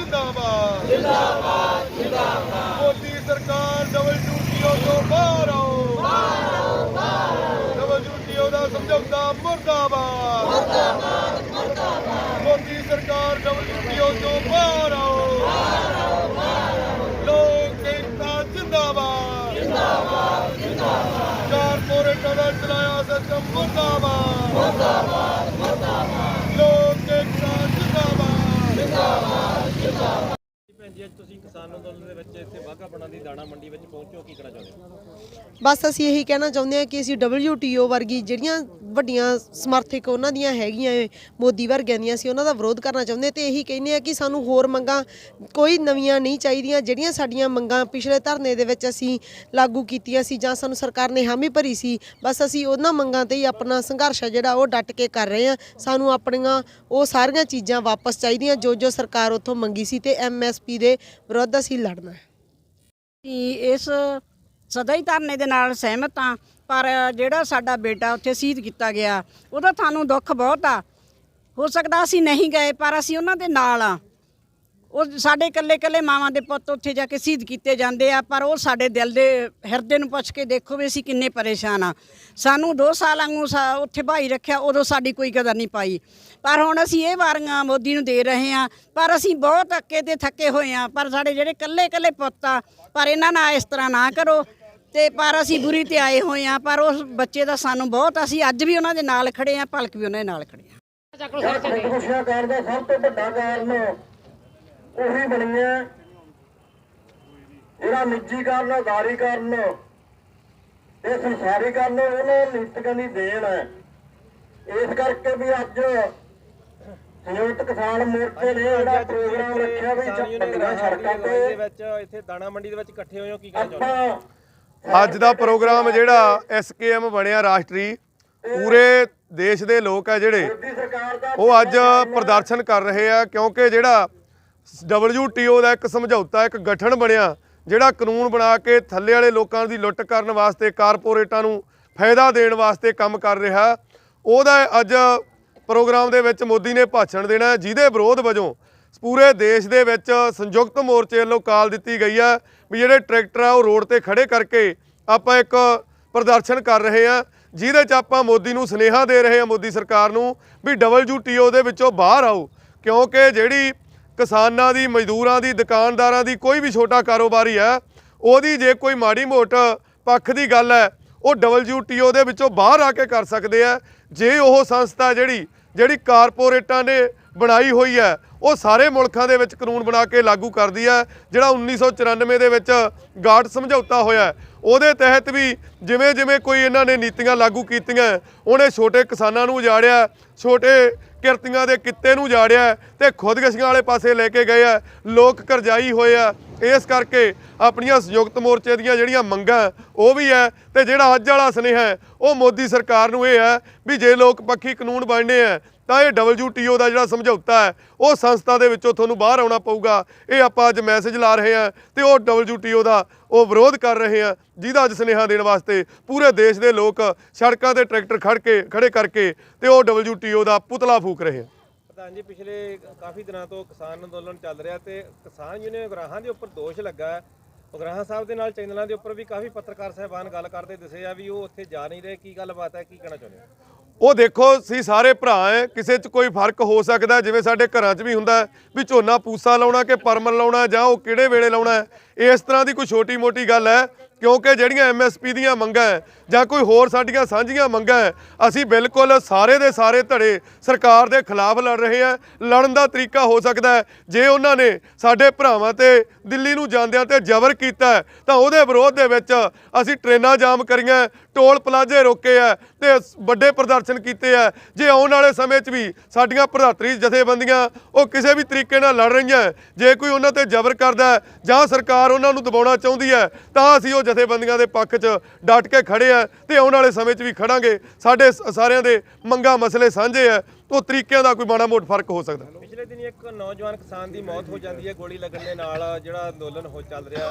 ਜਿੰਦਾਬਾਦ। ਜਿੰਦਾਬਾਦ ਜਿੰਦਾਬਾਦ ਮੋਦੀ ਸਰਕਾਰ ਡਬਲ ਡਿਊਟੀਓ ਤੋਂ ਬਾਹਰ ਆਓ। ਬਾਹਰ ਆਓ ਬਾਹਰ ਡਬਲ ਡਿਊਟੀਓ ਦਾ ਸਮਝੌਤਾ ਮੁਰਦਾਬਾਦ। ਮੁਰਦਾਬਾਦ ਮੁਰਦਾਬਾਦ ਮੋਦੀ ਸਰਕਾਰ ਡਬਲ ਡਿਊਟੀਓ ਤੋਂ ਬਾਹਰ ਆਓ ਬਾਹਰ ਆਓ ਬਾਹਰ ਲੋਕ ਏਕਤਾ ਜਿੰਦਾਬਾਦ ਜਿੰਦਾਬਾਦ ਜਿੰਦਾਬਾਦ ਕਾਰਪੋਰੇਟਾਂ ਦਾ ਚਲਾਇਆ ਸਿਸਟਮ ਮੁਰਦਾਬਾਦ ਮੁਰਦਾਬਾਦ ਮੁਰਦਾਬਾਦ ਲੋਕ ਏਕਤਾ ਜਿੰਦਾਬਾਦ ਭੈਣ ਜੀ ਅੱਜ ਤੁਸੀਂ ਕਿਸਾਨ ਅੰਦੋਲਨ ਦੇ ਵਿੱਚ ਇੱਥੇ ਵਾਹਗਾ ਬਣਾ ਦੀ ਦਾਣਾ ਮੰਡੀ ਵਿੱਚ ਪਹੁੰਚੋ ਕੀ ਕਹਿਣਾ ਚਾਹੁੰਦੇ ਹੋ? ਬਸ ਅਸੀਂ ਇਹੀ ਕਹਿਣਾ ਚਾਹੁੰਦੇ ਹਾਂ ਕਿ ਅਸੀਂ WTO ਵਰਗੀ ਜਿਹੜੀਆਂ ਵੱਡੀਆਂ ਸਮਰਥਕ ਉਹਨਾਂ ਦੀਆਂ ਹੈਗੀਆਂ ਏ, ਮੋਦੀ ਵਰਗਿਆਂ ਦੀਆਂ ਅਸੀਂ ਉਹਨਾਂ ਦਾ ਵਿਰੋਧ ਕਰਨਾ ਚਾਹੁੰਦੇ ਹਾਂ ਤੇ ਇਹੀ ਕਹਿੰਦੇ ਆ ਕਿ ਸਾਨੂੰ ਹੋਰ ਮੰਗਾਂ ਕੋਈ ਨਵੀਆਂ ਨਹੀਂ ਚਾਹੀਦੀਆਂ ਜਿਹੜੀਆਂ ਸਾਡੀਆਂ ਮੰਗਾਂ ਪਿਛਲੇ ਧਰਨੇ ਦੇ ਵਿੱਚ ਅਸੀਂ ਲਾਗੂ ਕੀਤੀਆਂ ਸੀ ਜਾਂ ਸਾਨੂੰ ਸਰਕਾਰ ਨੇ ਹਾਮੀ ਭਰੀ ਸੀ ਬਸ ਅਸੀਂ ਉਹਨਾਂ ਮੰਗਾਂ ਤੇ ਹੀ ਆਪਣਾ ਸੰਘਰਸ਼ ਆ ਜਿਹੜਾ ਉਹ ਡਟ ਕੇ ਕਰ ਰਹੇ ਹਾਂ। ਸਾਨੂੰ ਆਪਣੀਆਂ ਉਹ ਸਾਰੀਆਂ ਚੀਜ਼ਾਂ ਵਾਪਸ ਚਾਹੀਦੀਆਂ ਜੋ ਜੋ ਸਰਕਾਰ ਉੱਥੋਂ ਮੰਗੀ ਸੀ ਤੇ ਐਮਐਸਪੀ ਦੇ ਵਿਰੁੱਧ ਅਸੀਂ ਲੜਨਾ ਹੈ। ਕਿ ਇਸ ਸਦਾ ਹੀ ਧਰਨੇ ਦੇ ਨਾਲ ਸਹਿਮਤ ਹਾਂ, ਪਰ ਜਿਹੜਾ ਸਾਡਾ ਬੇਟਾ ਉੱਥੇ ਸ਼ਹੀਦ ਕੀਤਾ ਗਿਆ, ਉਹਦਾ ਤੁਹਾਨੂੰ ਦੁੱਖ ਬਹੁਤ ਆ। ਹੋ ਸਕਦਾ ਅਸੀਂ ਨਹੀਂ ਗਏ, ਪਰ ਅਸੀਂ ਉਹਨਾਂ ਦੇ ਨਾਲ ਆ ਉਹ ਸਾਡੇ ਇਕੱਲੇ ਇਕੱਲੇ ਮਾਵਾਂ ਦੇ ਪੁੱਤ ਉੱਥੇ ਜਾ ਕੇ ਸ਼ਹੀਦ ਕੀਤੇ ਜਾਂਦੇ ਆ, ਪਰ ਉਹ ਸਾਡੇ ਦਿਲ ਦੇ ਹਿਰਦੇ ਨੂੰ ਪੁੱਛ ਕੇ ਦੇਖੋ ਵੀ ਅਸੀਂ ਕਿੰਨੇ ਪਰੇਸ਼ਾਨ ਆ। ਸਾਨੂੰ 2 ਸਾਲਾਂ ਨੂੰ ਉੱਥੇ ਭਾਈ ਰੱਖਿਆ, ਉਦੋਂ ਸਾਡੀ ਕੋਈ ਕਦਰ ਨਹੀਂ ਪਾਈ। ਪਰ ਹੁਣ ਅਸੀਂ ਇਹ ਵਾਰੀਆਂ ਮੋਦੀ ਨੂੰ ਦੇ ਰਹੇ ਆ, ਪਰ ਅਸੀਂ ਬਹੁਤ ਅੱਕੇ ਤੇ ਥੱਕੇ ਹੋਏ ਆ, ਪਰ ਸਾਡੇ ਜਿਹੜੇ ਇਕੱਲੇ ਇਕੱਲੇ ਪੁੱਤ ਆ, ਪਰ ਇਹਨਾਂ ਨਾਲ ਇਸ ਤਰ੍ਹਾਂ ਨਾ ਕਰੋ। ਤੇ ਪਰ ਅਸੀਂ ਬੁਰੀ ਤੇ ਆਏ ਹੋਏ ਆ, ਪਰ ਉਸ ਬੱਚੇ ਦਾ ਸਾਨੂੰ ਬਹੁਤ, ਅਸੀਂ ਅੱਜ ਵੀ ਉਹਨਾਂ ਦੇ ਨਾਲ ਖੜੇ ਆ, ਭਲਕ ਵੀ ਉਹਨਾਂ ਦੇ ਨਾਲ ਖੜੇ ਆ। ਖੁਦਕੁਸ਼ੀਆਂ ਸਭ ਤੋਂ ਵੱਡਾ ਕਾਰਨ ਉਹੀ ਬਣੀ ਹੈ ਜਿਹੜਾ ਨਿੱਜੀਕਰਨ ਉਦਾਰੀਕਰਨ ਤੇ ਸੰਸਾਰੀਕਰਨ ਉਹਨੇ ਨੀਤਕਾਂ ਦੀ ਦੇਣ ਹੈ। ਇਸ ਕਰਕੇ ਵੀ ਅੱਜ ਸੰਯੁਕਤ ਕਿਸਾਨ ਮੋਰਚੇ ਨੇ ਜਿਹੜਾ ਪ੍ਰੋਗਰਾਮ ਰੱਖਿਆ ਵੀ ਚੱਪੜੀਆਂ ਸੜਕਾਂ ਤੇ। ਵਿੱਚ ਇੱਥੇ ਦਾਣਾ ਮੰਡੀ ਦੇ ਵਿੱਚ ਇਕੱਠੇ ਹੋਏ ਹੋ ਕੀ ਕਹਿਣਾ ਚਾਹੁੰਦੇ ਅੱਜ ਦਾ ਪ੍ਰੋਗਰਾਮ ਜਿਹੜਾ ਐਸਕੇਐਮ ਬਣਿਆ ਰਾਸ਼ਟਰੀ ਪੂਰੇ ਦੇਸ਼ ਦੇ ਲੋਕ ਆ ਜਿਹੜੇ ਉਹ ਅੱਜ ਪ੍ਰਦਰਸ਼ਨ ਕਰ ਰਹੇ ਆ ਕਿਉਂਕਿ ਜਿਹੜਾ WTO ਦਾ ਇੱਕ ਸਮਝੌਤਾ, ਇੱਕ ਗਠਨ ਬਣਿਆ, ਜਿਹੜਾ ਕਾਨੂੰਨ ਬਣਾ ਕੇ ਥੱਲੇ ਵਾਲੇ ਲੋਕਾਂ ਦੀ ਲੁੱਟ ਕਰਨ ਵਾਸਤੇ, ਕਾਰਪੋਰੇਟਾਂ ਨੂੰ ਫਾਇਦਾ ਦੇਣ ਵਾਸਤੇ ਕੰਮ ਕਰ ਰਿਹਾ। ਉਹਦਾ ਅੱਜ ਪ੍ਰੋਗਰਾਮ ਦੇ ਵਿੱਚ ਮੋਦੀ ਨੇ ਭਾਸ਼ਣ ਦੇਣਾ ਜਿਹਦੇ ਵਿਰੋਧ ਵਜੋਂ ਪੂਰੇ ਦੇਸ਼ ਦੇ ਵਿੱਚ ਸੰਯੁਕਤ ਮੋਰਚੇ ਵੱਲੋਂ ਕਾਲ ਦਿੱਤੀ ਗਈ ਹੈ ਵੀ ਜਿਹੜੇ ਟਰੈਕਟਰ ਆ, ਉਹ ਰੋਡ ਤੇ ਖੜੇ ਕਰਕੇ ਆਪਾਂ ਇੱਕ ਪ੍ਰਦਰਸ਼ਨ ਕਰ ਰਹੇ ਆ ਜਿਹਦੇ 'ਚ ਆਪਾਂ ਮੋਦੀ ਨੂੰ ਸੁਨੇਹਾ ਦੇ ਰਹੇ ਆ ਮੋਦੀ ਸਰਕਾਰ ਨੂੰ ਵੀ WTO ਦੇ ਵਿੱਚੋਂ ਬਾਹਰ ਆਓ, ਕਿਉਂਕਿ ਜਿਹੜੀ ਕਿਸਾਨਾਂ ਦੀ, ਮਜ਼ਦੂਰਾਂ ਦੀ, ਦੁਕਾਨਦਾਰਾਂ ਦੀ ਕੋਈ ਵੀ ਛੋਟਾ ਕਾਰੋਬਾਰੀ ਹੈ, ਉਹਦੀ ਜੇ ਕੋਈ ਮਾੜੀ ਮੋਟ ਪੱਖ ਦੀ ਗੱਲ ਹੈ, ਉਹ WTO ਦੇ ਵਿੱਚੋਂ ਬਾਹਰ ਆ ਕੇ ਕਰ ਸਕਦੇ ਆ। ਜੇ ਉਹ ਸੰਸਥਾ ਜਿਹੜੀ ਜਿਹੜੀ ਕਾਰਪੋਰੇਟਾਂ ਨੇ ਬਣਾਈ ਹੋਈ ਹੈ। ਉਹ ਸਾਰੇ ਮੁਲਕਾਂ ਦੇ ਵਿੱਚ ਕਾਨੂੰਨ ਬਣਾ ਕੇ ਲਾਗੂ ਕਰਦੀ ਹੈ, ਜਿਹੜਾ 1994 ਦੇ ਵਿੱਚ ਗਾਟ ਸਮਝੌਤਾ ਹੋਇਆ ਉਹਦੇ ਤਹਿਤ ਵੀ ਜਿਵੇਂ ਜਿਵੇਂ ਕੋਈ ਇਹਨਾਂ ਨੇ ਨੀਤੀਆਂ ਲਾਗੂ ਕੀਤੀਆਂ, ਉਹਨੇ ਛੋਟੇ ਕਿਸਾਨਾਂ ਨੂੰ ਉਜਾੜਿਆ, ਛੋਟੇ ਕਿਰਤੀਆਂ ਦੇ ਕਿੱਤੇ ਨੂੰ ਜਾੜਿਆ ਤੇ ਖੁਦਕਸ਼ੀਆਂ ਵਾਲੇ ਪਾਸੇ ਲੈ ਕੇ ਗਏ ਆ ਲੋਕ ਕਰਜ਼ਾਈ ਹੋਏ ਆ। ਇਸ ਕਰਕੇ ਆਪਣੀਆਂ ਸੰਯੁਕਤ ਮੋਰਚੇ ਦੀਆਂ ਜਿਹੜੀਆਂ ਮੰਗਾਂ, ਉਹ ਵੀ ਹੈ ਤੇ ਜਿਹੜਾ ਅੱਜ ਵਾਲਾ ਸੁਨੇਹਾ ਹੈ, ਉਹ ਮੋਦੀ ਸਰਕਾਰ ਨੂੰ ਇਹ ਹੈ ਵੀ ਜੇ ਲੋਕ ਪੱਖੀ ਕਾਨੂੰਨ ਬਣਨੇ ਆ ਤਾਂ ਇਹ WTO ਦਾ ਜਿਹੜਾ ਸਮਝੌਤਾ ਹੈ, ਉਹ ਸੰਸਥਾ ਦੇ ਵਿੱਚੋਂ ਤੁਹਾਨੂੰ ਬਾਹਰ ਆਉਣਾ ਪਊਗਾ। ਇਹ ਆਪਾਂ ਅੱਜ ਮੈਸੇਜ ਲਾ ਰਹੇ ਹਾਂ ਤੇ ਉਹ WTO ਦਾ ਉਹ ਵਿਰੋਧ ਕਰ ਰਹੇ ਹਾਂ, ਜਿਹਦਾ ਅੱਜ ਸੁਨੇਹਾ ਦੇਣ ਵਾਸਤੇ ਪੂਰੇ ਦੇਸ਼ ਦੇ ਲੋਕ ਸੜਕਾਂ ਤੇ ਟਰੈਕਟਰ ਖੜ ਕੇ, ਖੜੇ ਕਰਕੇ ਤੇ ਉਹ WTO ਦਾ ਪੁਤਲਾ ਫੂਕ ਰਹੇ ਆ ਪ੍ਰਧਾਨ ਜੀ, ਪਿਛਲੇ ਕਾਫੀ ਦਿਨਾਂ ਤੋਂ ਕਿਸਾਨ ਅੰਦੋਲਨ ਚੱਲ ਰਿਹਾ ਤੇ ਕਿਸਾਨ ਯੂਨੀਅਨ ਉਗਰਾਹਾਂ ਦੇ ਉੱਪਰ ਦੋਸ਼ ਲੱਗਾ ਉਗਰਾਹਾਂ ਸਾਹਿਬ ਦੇ ਨਾਲ ਚੈਨਲਾਂ ਦੇ ਉੱਪਰ ਵੀ ਕਾਫੀ ਪੱਤਰਕਾਰ ਸਾਹਿਬਾਨ ਗੱਲ ਕਰਦੇ ਦਿਸੇ ਆ ਵੀ ਉਹ ਉੱਥੇ ਜਾ ਨਹੀਂ ਰਹੇ। ਕੀ ਗੱਲਬਾਤ ਹੈ? ਕੀ ਕਹਿਣਾ ਚਾਹੁੰਦੇ ਹੋ? ਉਹ ਦੇਖੋ, ਸੀ ਸਾਰੇ ਭਰਾ ਐ, ਕਿਸੇ 'ਚ ਕੋਈ ਫ਼ਰਕ ਹੋ ਸਕਦਾ, ਜਿਵੇਂ ਸਾਡੇ ਘਰਾਂ 'ਚ ਵੀ ਹੁੰਦਾ ਵੀ ਝੋਨਾ ਪੂਸਾ ਲਾਉਣਾ ਕਿ ਪਰਮਲ ਲਾਉਣਾ, ਜਾਂ ਉਹ ਕਿਹੜੇ ਵੇਲੇ ਲਾਉਣਾ ਇਸ ਤਰ੍ਹਾਂ ਦੀ ਕੋਈ ਛੋਟੀ-ਮੋਟੀ ਗੱਲ ਹੈ ਕਿਉਂਕਿ ਜਿਹੜੀਆਂ ਐਮਐਸਪੀ ਦੀਆਂ ਮੰਗਾਂ ਹੈ ਜਾਂ ਕੋਈ ਹੋਰ ਸਾਡੀਆਂ ਸਾਂਝੀਆਂ ਮੰਗਾਂ ਹੈ ਅਸੀਂ ਬਿਲਕੁਲ ਸਾਰੇ ਦੇ ਸਾਰੇ ਧੜੇ ਸਰਕਾਰ ਦੇ ਖਿਲਾਫ ਲੜ ਰਹੇ ਆ ਲੜਨ ਦਾ ਤਰੀਕਾ ਹੋ ਸਕਦਾ ਹੈ ਜੇ ਉਹਨਾਂ ਨੇ ਸਾਡੇ ਭਰਾਵਾਂ ਤੇ ਦਿੱਲੀ ਨੂੰ ਜਾਂਦਿਆਂ ਤੇ ਜ਼ਬਰ ਕੀਤਾ ਤਾਂ ਉਹਦੇ ਵਿਰੋਧ ਦੇ ਵਿੱਚ ਅਸੀਂ ਟ੍ਰੇਨਾਂ ਜਾਮ ਕਰੀਆਂ ਟੋਲ ਪਲਾਜ਼ੇ ਰੋਕੇ ਆ ਤੇ ਵੱਡੇ ਪ੍ਰਦਰਸ਼ਨ ਕੀਤੇ ਆ। ਜੇ ਆਉਣ ਵਾਲੇ ਸਮੇਂ 'ਚ ਵੀ ਸਾਡੀਆਂ ਪ੍ਰਧਾਤਰੀ ਜਥੇਬੰਦੀਆਂ ਉਹ ਕਿਸੇ ਵੀ ਤਰੀਕੇ ਨਾਲ ਲੜ ਰਹੀਆਂ, ਜੇ ਕੋਈ ਉਹਨਾਂ ਤੇ ਜ਼ਬਰ ਕਰਦਾ ਜਾਂ ਸਰਕਾਰ ਉਹਨਾਂ ਨੂੰ ਦਬਾਉਣਾ ਚਾਹੁੰਦੀ ਹੈ, ਤਾਂ ਅਸੀਂ ਉਹ ਜਥੇਬੰਦੀਆਂ ਦੇ ਪੱਖ 'ਚ ਡਟ ਕੇ ਖੜੇ ਆ ਤੇ ਆਉਣ ਵਾਲੇ ਸਮੇਂ 'ਚ ਵੀ ਖੜਾਂਗੇ। ਸਾਡੇ ਸ- ਸਾਰਿਆਂ ਦੇ ਮੰਗਾਂ ਮਸਲੇ ਸਾਂਝੇ ਆ। ਉਹ ਤਰੀਕਿਆਂ ਦਾ ਕੋਈ ਮਾੜਾ ਮੋਟ ਫ਼ਰਕ ਹੋ ਸਕਦਾ। ਪਿਛਲੇ ਦਿਨੀ ਇੱਕ ਨੌਜਵਾਨ ਕਿਸਾਨ ਦੀ ਮੌਤ ਹੋ ਜਾਂਦੀ ਹੈ। ਗੋਲੀ ਲੱਗਣ ਦੇ ਨਾਲ ਜਿਹੜਾ ਅੰਦੋਲਨ ਹੋ ਚੱਲ ਰਿਹਾ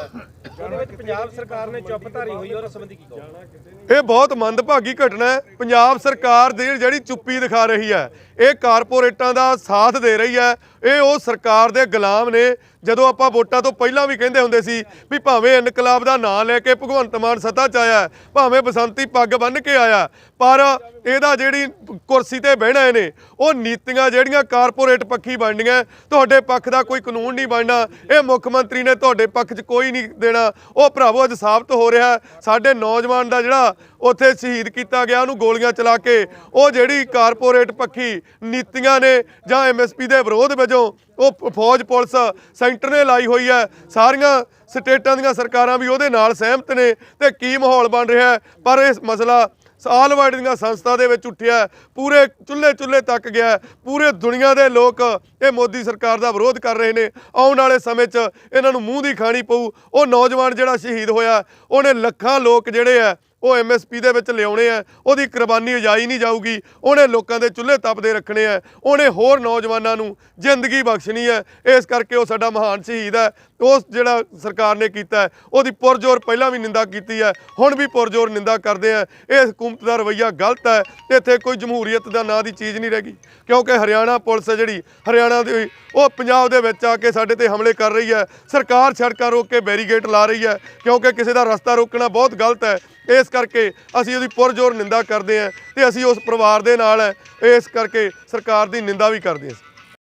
ਉਹਦੇ ਵਿੱਚ ਪੰਜਾਬ ਸਰਕਾਰ ਨੇ ਚੁੱਪ ਧਾਰੀ ਹੋਈ ਔਰ ਸੰਬੰਧੀ ਕੀ ਕਹੋ ਇਹ ਬਹੁਤ ਮੰਦਭਾਗੀ ਘਟਨਾ ਹੈ। ਪੰਜਾਬ ਸਰਕਾਰ ਦੀ ਜਿਹੜੀ ਚੁੱਪੀ ਦਿਖਾ ਰਹੀ ਹੈ, ਇਹ ਕਾਰਪੋਰੇਟਾਂ ਦਾ ਸਾਥ ਦੇ ਰਹੀ ਹੈ। ਇਹ ਉਹ ਸਰਕਾਰ ਦੇ ਗੁਲਾਮ ਨੇ ਜਦੋਂ ਆਪਾਂ ਵੋਟਾਂ ਤੋਂ ਪਹਿਲਾਂ ਵੀ ਕਹਿੰਦੇ ਹੁੰਦੇ ਸੀ ਵੀ ਭਾਵੇਂ ਇਨਕਲਾਬ ਦਾ ਨਾਂ ਲੈ ਕੇ ਭਗਵੰਤ ਮਾਨ ਸੱਤਾ 'ਚ ਆਇਆ, ਭਾਵੇਂ ਬਸੰਤੀ ਪੱਗ ਬੰਨ੍ਹ ਕੇ ਆਇਆ, ਪਰ ਇਹਦਾ ਜਿਹੜੀ ਕੁਰਸੀ ਤੇ ਬਹਿਣਾ ਇਹਨੇ ਉਹ ਨੀਤੀਆਂ ਜਿਹੜੀਆਂ ਕਾਰਪੋਰੇਟ ਪੱਖੀ ਬਣਨੀਆਂ, ਤੁਹਾਡੇ ਪੱਖ ਦਾ ਕੋਈ ਕਾਨੂੰਨ ਨਹੀਂ ਬਣਨਾ, ਇਹ ਮੁੱਖ ਮੰਤਰੀ ਨੇ ਤੁਹਾਡੇ ਪੱਖ 'ਚ ਕੋਈ ਨਹੀਂ ਦੇਣਾ, ਉਹ ਭਰਾਵੋ ਅੱਜ ਸਾਬਤ ਹੋ ਰਿਹਾ, ਸਾਡੇ ਨੌਜਵਾਨ ਦਾ ਜਿਹੜਾ ਉੱਥੇ ਸ਼ਹੀਦ ਕੀਤਾ ਗਿਆ, ਉਹਨੂੰ ਗੋਲੀਆਂ ਚਲਾ ਕੇ, ਉਹ ਜਿਹੜੀ ਕਾਰਪੋਰੇਟ ਪੱਖੀ ਨੀਤੀਆਂ ਨੇ ਜਾਂ ਐਮਐਸਪੀ ਦੇ ਵਿਰੋਧ ਵਜੋਂ ਉਹ ਫੌਜ, ਪੁਲਿਸ ਸੈਂਟਰ ਨੇ ਲਾਈ ਹੋਈ ਹੈ। ਸਾਰੀਆਂ ਸਟੇਟਾਂ ਦੀਆਂ ਸਰਕਾਰਾਂ ਵੀ ਉਹਦੇ ਨਾਲ ਸਹਿਮਤ ਨੇ ਤੇ ਕੀ ਮਾਹੌਲ ਬਣ ਰਿਹਾ ਪਰ ਇਹ ਮਸਲਾ ਸਾਲ ਵਾਈਡ ਦੀਆਂ ਸੰਸਥਾ ਦੇ ਵਿੱਚ ਉੱਠਿਆ ਪੂਰੇ ਚੁੱਲ੍ਹੇ ਚੁੱਲ੍ਹੇ ਤੱਕ ਗਿਆ ਪੂਰੇ ਦੁਨੀਆ ਦੇ ਲੋਕ ਇਹ ਮੋਦੀ ਸਰਕਾਰ ਦਾ ਵਿਰੋਧ ਕਰ ਰਹੇ ਨੇ। ਆਉਣ ਵਾਲੇ ਸਮੇਂ 'ਚ ਇਹਨਾਂ ਨੂੰ ਮੂੰਹ ਦੀ ਖਾਣੀ ਪਊ। ਉਹ ਨੌਜਵਾਨ ਜਿਹੜਾ ਸ਼ਹੀਦ ਹੋਇਆ, ਉਹਨੇ ਲੱਖਾਂ ਲੋਕ ਜਿਹੜੇ ਆ ਉਹ ਐਮਐਸਪੀ ਦੇ ਵਿੱਚ ਲਿਆਉਣੇ ਆ, ਉਹਦੀ ਕੁਰਬਾਨੀ ਉਜਾਈ ਨਹੀਂ ਜਾਊਗੀ, ਉਹਨੇ ਲੋਕਾਂ ਦੇ ਚੁੱਲ੍ਹੇ ਤਪਦੇ ਰੱਖਣੇ ਆ, ਉਹਨੇ ਹੋਰ ਨੌਜਵਾਨਾਂ ਨੂੰ ਜ਼ਿੰਦਗੀ ਬਖਸ਼ਣੀ ਹੈ ਇਸ ਕਰਕੇ ਉਹ ਸਾਡਾ ਮਹਾਨ ਸ਼ਹੀਦ ਹੈ ਉਸ ਜਿਹੜਾ ਸਰਕਾਰ ਨੇ ਕੀਤਾ ਹੈ, ਉਹਦੀ ਪੁਰਜੋਰ ਪਹਿਲਾਂ ਵੀ ਨਿੰਦਾ ਕੀਤੀ ਹੈ ਹੁਣ ਵੀ ਪੁਰਜੋਰ ਨਿੰਦਾ ਕਰਦੇ ਆ। ਇਹ ਹਕੂਮਤ ਦਾ ਰਵੱਈਆ ਗਲਤ ਹੈ ਇੱਥੇ ਕੋਈ ਜਮਹੂਰੀਅਤ ਦਾ ਨਾਂ ਦੀ ਚੀਜ਼ ਨਹੀਂ ਰਹਿ ਗਈ। ਕਿਉਂਕਿ ਹਰਿਆਣਾ ਪੁਲਿਸ ਹੈ ਜਿਹੜੀ ਹਰਿਆਣਾ ਦੀ ਉਹ ਪੰਜਾਬ ਦੇ ਵਿੱਚ ਆ ਕੇ ਸਾਡੇ ਤੇ ਹਮਲੇ ਕਰ ਰਹੀ ਹੈ। ਸਰਕਾਰ ਸੜਕਾਂ ਰੋਕ ਕੇ ਬੈਰੀਗੇਟ ਲਾ ਰਹੀ ਹੈ ਕਿਉਂਕਿ ਕਿਸੇ ਦਾ ਰਸਤਾ ਰੋਕਣਾ ਬਹੁਤ ਗਲਤ ਹੈ। ਇਸ ਕਰਕੇ ਅਸੀਂ ਉਹਦੀ ਪੁਰਜੋਰ ਨਿੰਦਾ ਕਰਦੇ ਹਾਂ ਤੇ ਅਸੀਂ ਉਸ ਪਰਿਵਾਰ ਦੇ ਨਾਲ ਹੈ। ਇਸ ਕਰਕੇ ਸਰਕਾਰ ਦੀ ਨਿੰਦਾ ਵੀ ਕਰਦੇ ਹਾਂ